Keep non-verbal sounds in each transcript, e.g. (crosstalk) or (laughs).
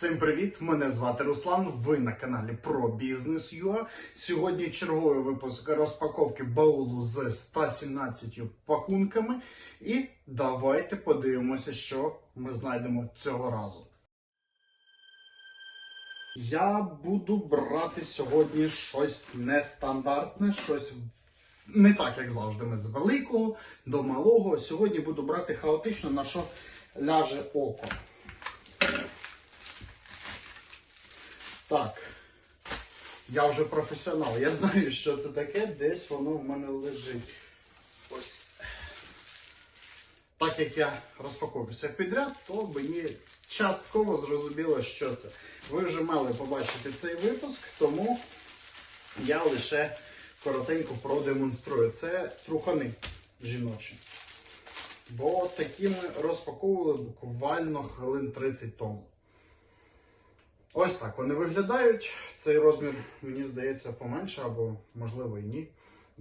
Всім привіт! Мене звати Руслан. Ви на каналі про бізнес ЮА. Сьогодні черговий випуск розпаковки баулу з 117 пакунками. І давайте подивимося, що ми знайдемо цього разу. Я буду брати сьогодні щось нестандартне, щось не так, як завжди. Ми з великого до малого. Сьогодні буду брати хаотично, на що ляже око. Так. Я вже професіонал. Я знаю, що це таке, десь воно в мене лежить. Ось. Так як я розпаковую все підряд, то мені частково зрозуміло, що це. Ви вже мали побачити цей випуск, тому я лише коротенько продемонструю. Це трухани жіночі. Бо такі ми розпаковували буквально хвилин 30 тому. Ось так вони виглядають. Цей розмір, мені здається, поменше, або можливо і ні.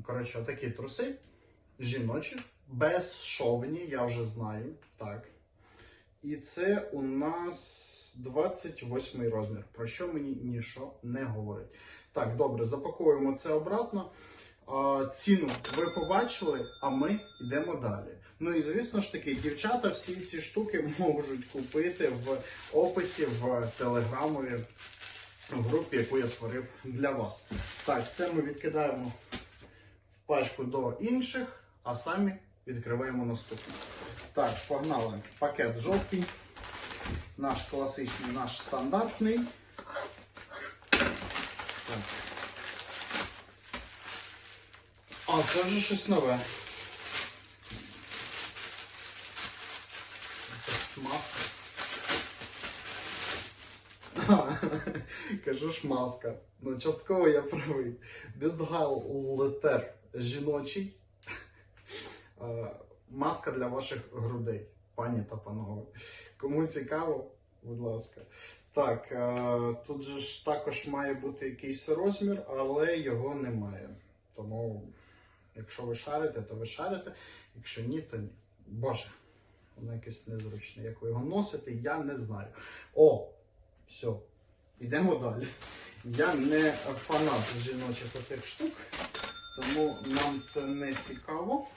Коротше, такі труси жіночі, безшовні, я вже знаю. Так. І це у нас 28 розмір, про що мені нічого не говорить. Так, добре, запаковуємо це обратно. Ціну ви побачили, а ми йдемо далі. Ну і звісно ж таки, дівчата всі ці штуки (laughs) можуть купити в описі в телеграмові групі, яку я створив для вас. Так, це ми відкидаємо в пачку до інших, а самі відкриваємо наступне. Так, погнали. Пакет жовтий. Наш класичний, наш стандартний. Так. А, це вже щось нове. Маска. Кажу ж маска. Ну, частково я правий. Бюстгальтер жіночий. Е, Маска для ваших грудей, пані та панове. Кому цікаво, будь ласка. Так, е, тут же ж також має бути якийсь розмір, але його немає. Тому, якщо ви шарите, то ви шарите. Якщо ні, то ні. Боже, воно якесь незручне. Як ви його носите, я не знаю. О, все. Йдемо далі. Я не фанат жіночих оцих штук, тому нам це не цікаво.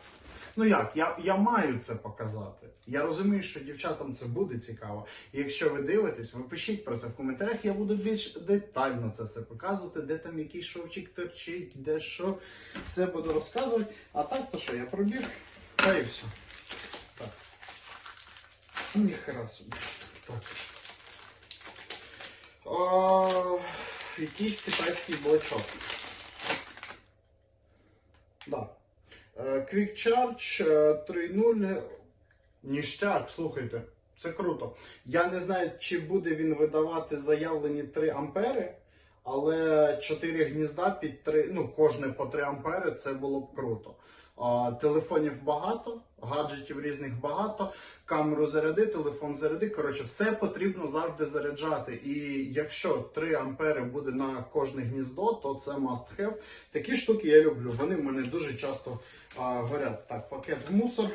Ну як, я, я маю це показати. Я розумію, що дівчатам це буде цікаво. І якщо ви дивитесь, ви пишіть про це в коментарях, я буду більш детально це все показувати, де там який шовчик торчить, де що. Це буду розказувати. А так, то що, я пробіг, та і все. Так. Ніхера собі. Так. О, якийсь китайський блочок. Да. Е, Quick Charge е, 3.0. Ніштяк, слухайте, це круто. Я не знаю, чи буде він видавати заявлені 3 ампери, але 4 гнізда під 3, ну, кожне по 3 ампери, це було б круто. Телефонів багато, гаджетів різних багато, камеру заряди, телефон заряди. Коротше, все потрібно завжди заряджати. І якщо 3 ампери буде на кожне гніздо, то це must have. Такі штуки я люблю. Вони в мене дуже часто а, горять. Так, пакет в мусор.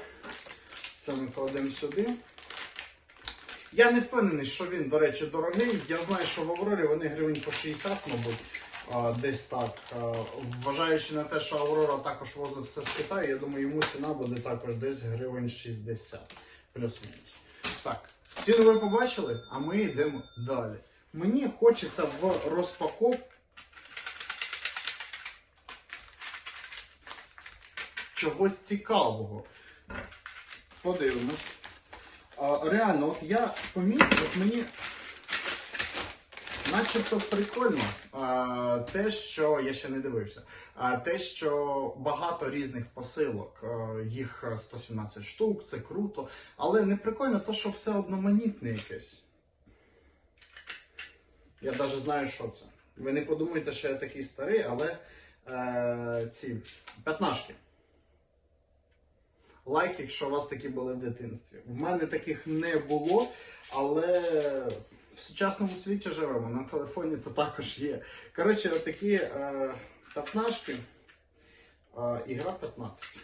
Це ми кладемо сюди. Я не впевнений, що він, до речі, дорогий. Я знаю, що в Аврорі вони гривень по 60, мабуть, десь так. Вважаючи на те, що Аврора також возить все з Китаю, я думаю, йому ціна буде також десь гривень 60. Плюс-мінус. Так, ціну ви побачили, а ми йдемо далі. Мені хочеться в розпаковку. Чогось цікавого. Подивимось. Реально, от я помітив, от мені начебто прикольно те, що я ще не дивився. Те, що багато різних посилок, а, їх 117 штук, це круто. Але не прикольно те, що все одноманітне якесь. Я навіть знаю, що це. Ви не подумайте, що я такий старий, але е, ці п'ятнашки. Лайк, якщо у вас такі були в дитинстві. В мене таких не було, але в сучасному світі живемо. На телефоні це також є. Коротше, такі е, п'ятнашки. Е, ігра 15.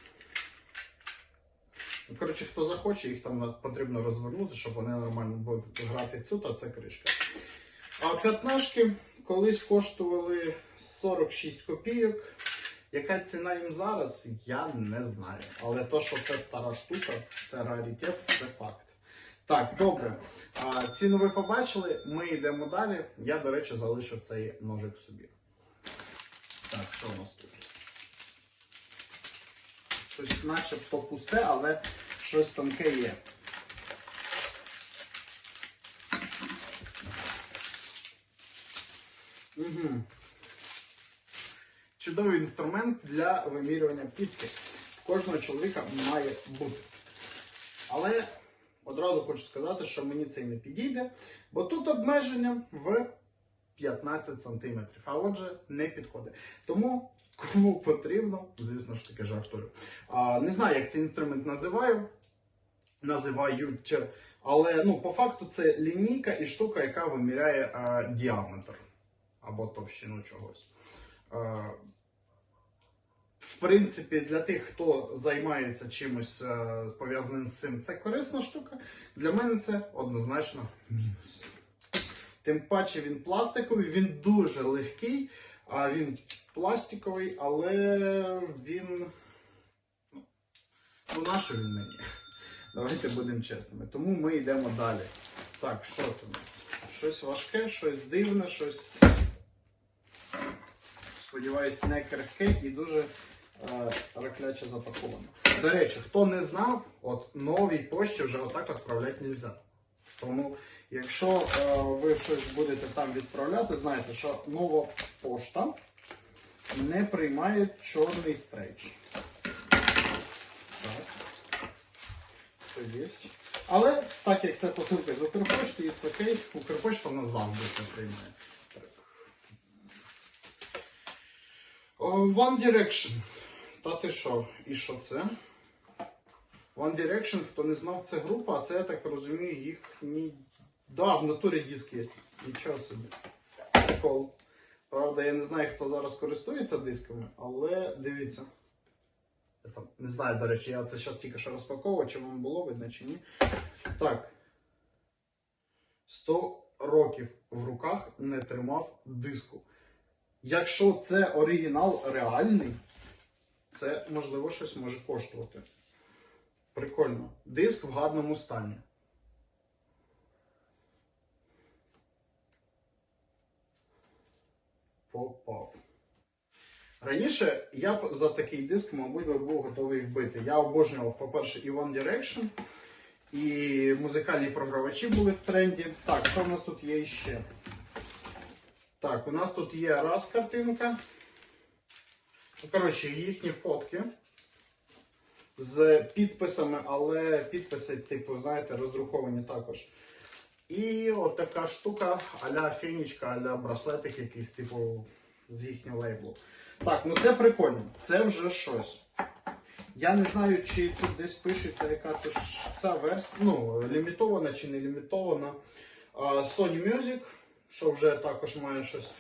Ну, Коротше, хто захоче, їх там потрібно розвернути, щоб вони нормально будуть грати цю, то це кришка. А п'ятнашки колись коштували 46 копійок. Яка ціна їм зараз, я не знаю. Але то, що це стара штука, це раритет, це факт. Так, добре. Ціну ви побачили, ми йдемо далі. Я, до речі, залишив цей ножик собі. Так, що у нас тут? Щось начебто пусте, але щось тонке є. Угу. Чудовий інструмент для вимірювання підки. Кожного чоловіка має бути. Але одразу хочу сказати, що мені це не підійде, бо тут обмеження в 15 см, а отже, не підходить. Тому кому потрібно, звісно ж таки жартую. А, не знаю, як цей інструмент називаю. Називають, але ну, по факту це лінійка і штука, яка виміряє а, діаметр або товщину чогось. Е, В принципі, для тих, хто займається чимось е, пов'язаним з цим, це корисна штука. Для мене це однозначно мінус. Тим паче він пластиковий, він дуже легкий, а він пластиковий, але він. Ну, ну нащо він мені? Давайте будемо чесними. Тому ми йдемо далі. Так, що це у нас? Щось важке, щось дивне, щось сподіваюсь, не крихке і дуже ракляче запаковано. До речі, хто не знав, от новій пошті вже отак відправляти не можна. Тому, якщо е, ви щось будете там відправляти, знайте, що нова пошта не приймає чорний стрейч. Так. Це є. Але так як це посилка з Укрпошти, і це окей, Укрпошта в нас завжди це приймає. Так. One Direction. Та що? І що це? One Direction, хто не знав, це група, а це, я так розумію, їх ні. Да, в натурі диск є. Нічого собі. Прикол. Правда, я не знаю, хто зараз користується дисками, але дивіться. Я там не знаю, до речі, я це зараз тільки що розпаковував, чи вам було видно, чи ні. Так. 100 років в руках не тримав диску. Якщо це оригінал реальний, це можливо щось може коштувати. Прикольно. Диск в гарному стані. Попав. Раніше я за такий диск, мабуть, був готовий вбити. Я обожнював, по-перше, і One Direction, і музикальні програвачі були в тренді. Так, що в нас тут є ще? Так, у нас тут є раз картинка. Коротше, їхні фотки з підписами, але підписи, типу, знаєте, роздруковані також. І от штука а-ля фінічка, а-ля браслетик якийсь, типу, з їхнього лейблу. Так, ну це прикольно. Це вже щось. Я не знаю, чи тут десь пишеться, яка це ця версія, ну, лімітована чи не лімітована. Sony Music, що вже також має щось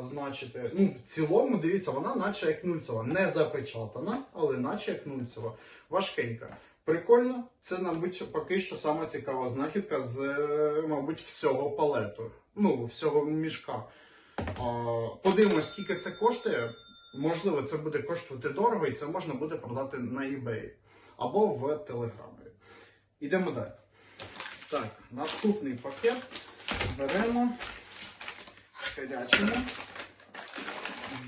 значити. Ну, в цілому, дивіться, вона наче як нульцева. Не запечатана, але наче як нульцева. Важкенька. Прикольно, це, мабуть, поки що сама цікава знахідка з, е, мабуть, всього палету. Ну, всього мішка. Подивимось, скільки це коштує. Можливо, це буде коштувати дорого, і це можна буде продати на eBay або в Телеграмі. Йдемо далі. Так, наступний пакет беремо, скарячимо,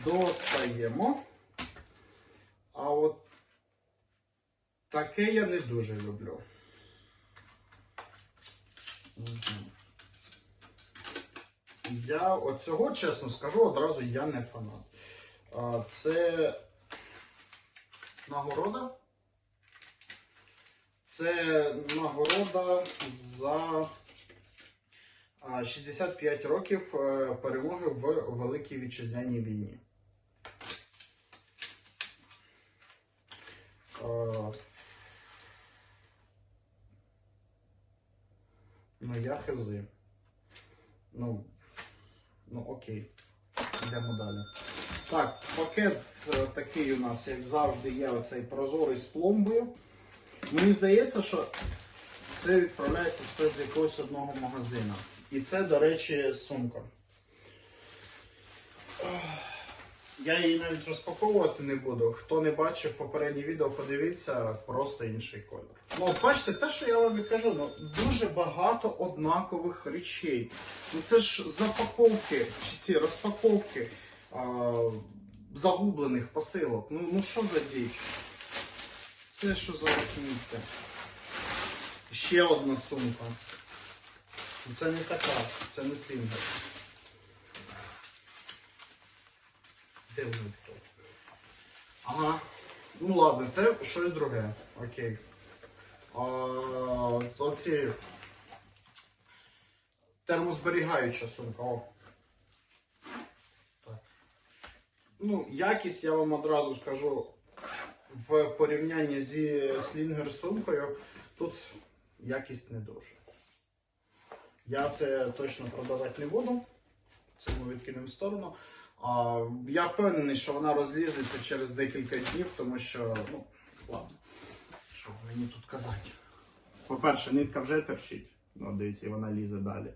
достаємо. А от таке я не дуже люблю. Я оцього, чесно скажу, одразу я не фанат. Це нагорода. Це нагорода за 65 років е, перемоги в Великій Вітчизняній війні. Ну, я хези. Ну, ну окей. Йдемо далі. Так, пакет е, такий у нас, як завжди, є оцей прозорий з пломбою. Мені здається, що це відправляється все з якогось одного магазину. І це, до речі, сумка. Я її навіть розпаковувати не буду. Хто не бачив попереднє відео, подивіться, просто інший колір. Ну, бачите, те, що я вам і кажу, ну дуже багато однакових речей. Ну це ж запаковки, чи ці розпаковки а, загублених посилок. Ну, ну що за діч? Це що за лахміття? Ще одна сумка. Ну, Це не така, це не слінгер. Де вони тут? Ага. Ну ладно, це щось друге. Окей. А, оці термозберігаюча сумка. О. Так. Ну, якість я вам одразу скажу в порівнянні зі слінгер сумкою. Тут якість не дуже. Я це точно продавати не буду. Це ми відкинемо в сторону. А, я впевнений, що вона розлізеться через декілька днів, тому що, ну, ладно, що мені тут казати. По-перше, нитка вже терчить. Ну, дивіться, і вона лізе далі.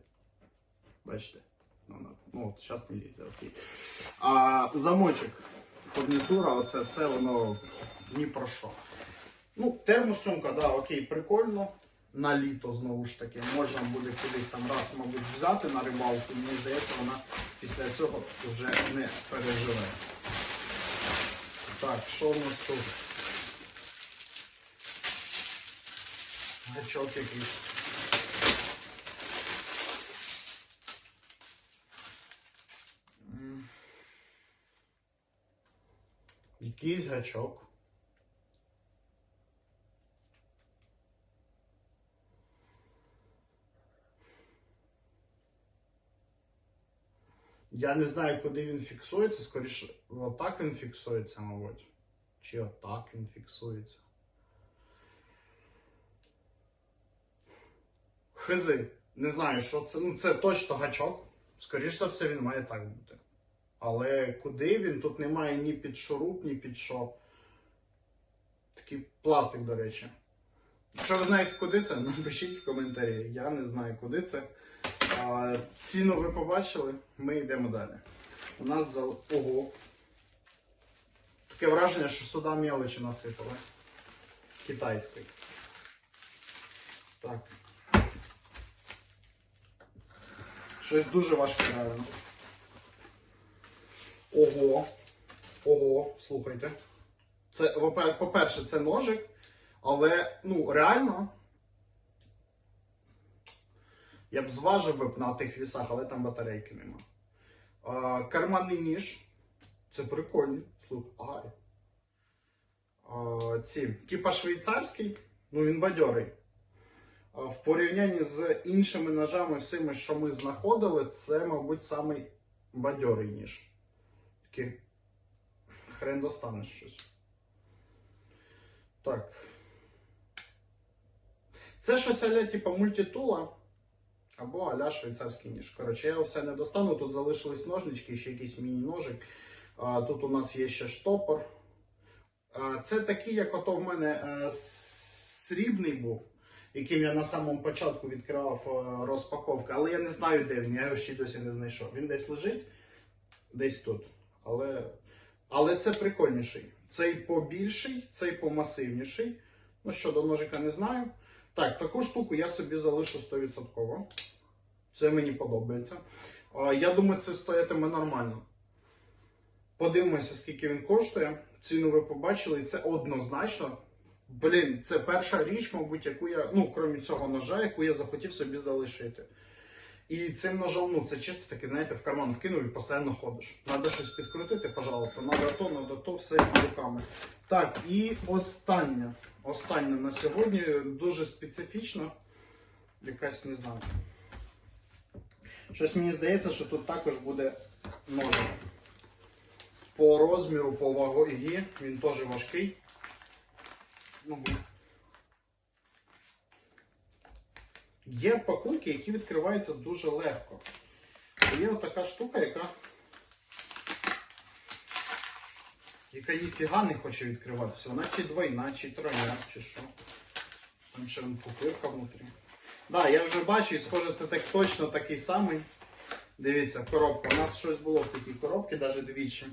Бачите? Ну, вона- ну от зараз не лізе, окей. А замочок, фурнітура, оце все воно ні про що. Ну, термосумка, да, окей, прикольно. На літо знову ж таки. Можна буде кудись там раз, мабуть, взяти на рибалку. Мені здається, вона після цього вже не переживе. Так, що в нас тут? Гачок якийсь. Якийсь гачок. Я не знаю, куди він фіксується, скоріше, отак він фіксується, мабуть. Чи отак він фіксується. Хизи. Не знаю, що це. Ну, це точно гачок. Скоріше за все, він має так бути. Але куди він? Тут немає ні під шуруп, ні під що. Такий пластик, до речі. Якщо ви знаєте, куди це, (laughs) напишіть в коментарі. Я не знаю, куди це. Ціну ви побачили, ми йдемо далі. У нас за. Ого. Таке враження, що сюди мелочі насипали. Китайської. Так. Щось дуже важке, реально. Ого. Ого, слухайте. Це, по-перше, це ножик, але ну, реально. Я б зважив би на тих вісах, але там батарейки нема. А, карманний ніж. Це прикольно. Слухай. Ці. Типа швейцарський, ну він бадьорий. А, в порівнянні з іншими ножами, всіми, що ми знаходили, це, мабуть, самий бадьорий ніж. Такий хрен достанеш щось. Так. Це щось аля, типа мультитула. Або аля швейцарський ніж. Коротше, я все не достану. Тут залишились ножнички, ще якийсь міні-ножик. Тут у нас є ще штопор. Це такий, як ото в мене е, срібний був, яким я на самому початку відкривав е, розпаковку. Але я не знаю, де він, я його ще досі не знайшов. Він десь лежить, десь тут. Але, але це прикольніший. Цей побільший, цей помасивніший. Ну, щодо ножика не знаю. Так, таку штуку я собі залишу 100%. Це мені подобається. Я думаю, це стоятиме нормально. Подивимося, скільки він коштує. Ціну ви побачили, і це однозначно. Блін, це перша річ, мабуть, яку я, ну, крім цього ножа, яку я захотів собі залишити. І цим ножом, ну, це чисто таки, знаєте, в карман вкинув і постійно ходиш. Надо щось підкрутити, пожалуйста. Надо то, надо то, все під руками. Так, і останнє. Останнє на сьогодні дуже специфічно. Якась не знаю. Щось мені здається, що тут також буде ножик. По розміру, по вагі він теж важкий. Ну, Є пакунки, які відкриваються дуже легко. Є отака штука, яка. яка ніфіга не хоче відкриватися. Вона чи двойна, чи тройна, чи що. Там ще вон пупирка внутрі. Да, я вже бачу, і схоже, це так точно такий самий. Дивіться, коробка. У нас щось було в такій коробці, навіть двічі.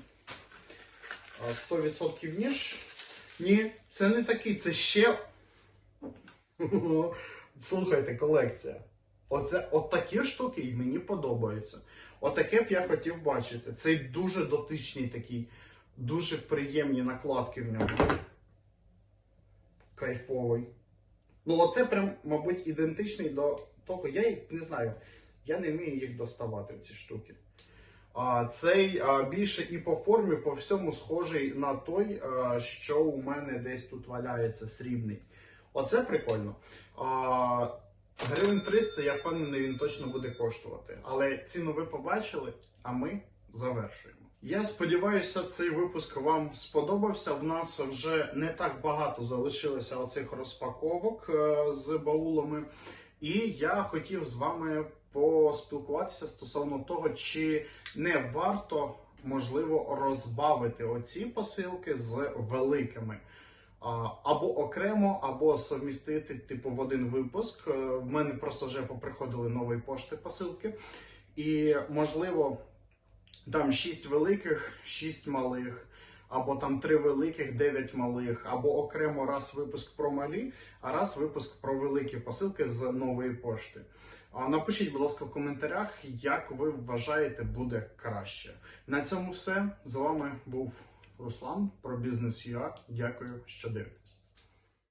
100% ніж. Ні, це не такий, це ще. (laughs) Слухайте, колекція. Оце от такі штуки і мені подобаються. Отаке б я хотів бачити. Цей дуже дотичний такий, дуже приємні накладки в ньому. Кайфовий. Ну, оце прям, мабуть, ідентичний до того. Я їх не знаю. Я не вмію їх доставати, ці штуки. А, цей а, більше і по формі, по всьому схожий на той, а, що у мене десь тут валяється срібний. Оце прикольно. А, гривень 300, я впевнений, він точно буде коштувати. Але ціну ви побачили, а ми завершуємо. Я сподіваюся, цей випуск вам сподобався. В нас вже не так багато залишилося оцих розпаковок е, з баулами. І я хотів з вами поспілкуватися стосовно того, чи не варто можливо розбавити оці посилки з великими. Або окремо, або совмістити типу в один випуск. Е, В мене просто вже поприходили нові пошти посилки. І можливо, там 6 великих, 6 малих, або там 3 великих, 9 малих, або окремо раз випуск про малі, а раз випуск про великі посилки з нової пошти. Напишіть, будь ласка, в коментарях, як ви вважаєте буде краще. На цьому все. З вами був Руслан про бізнес.ua. Дякую, що дивитесь.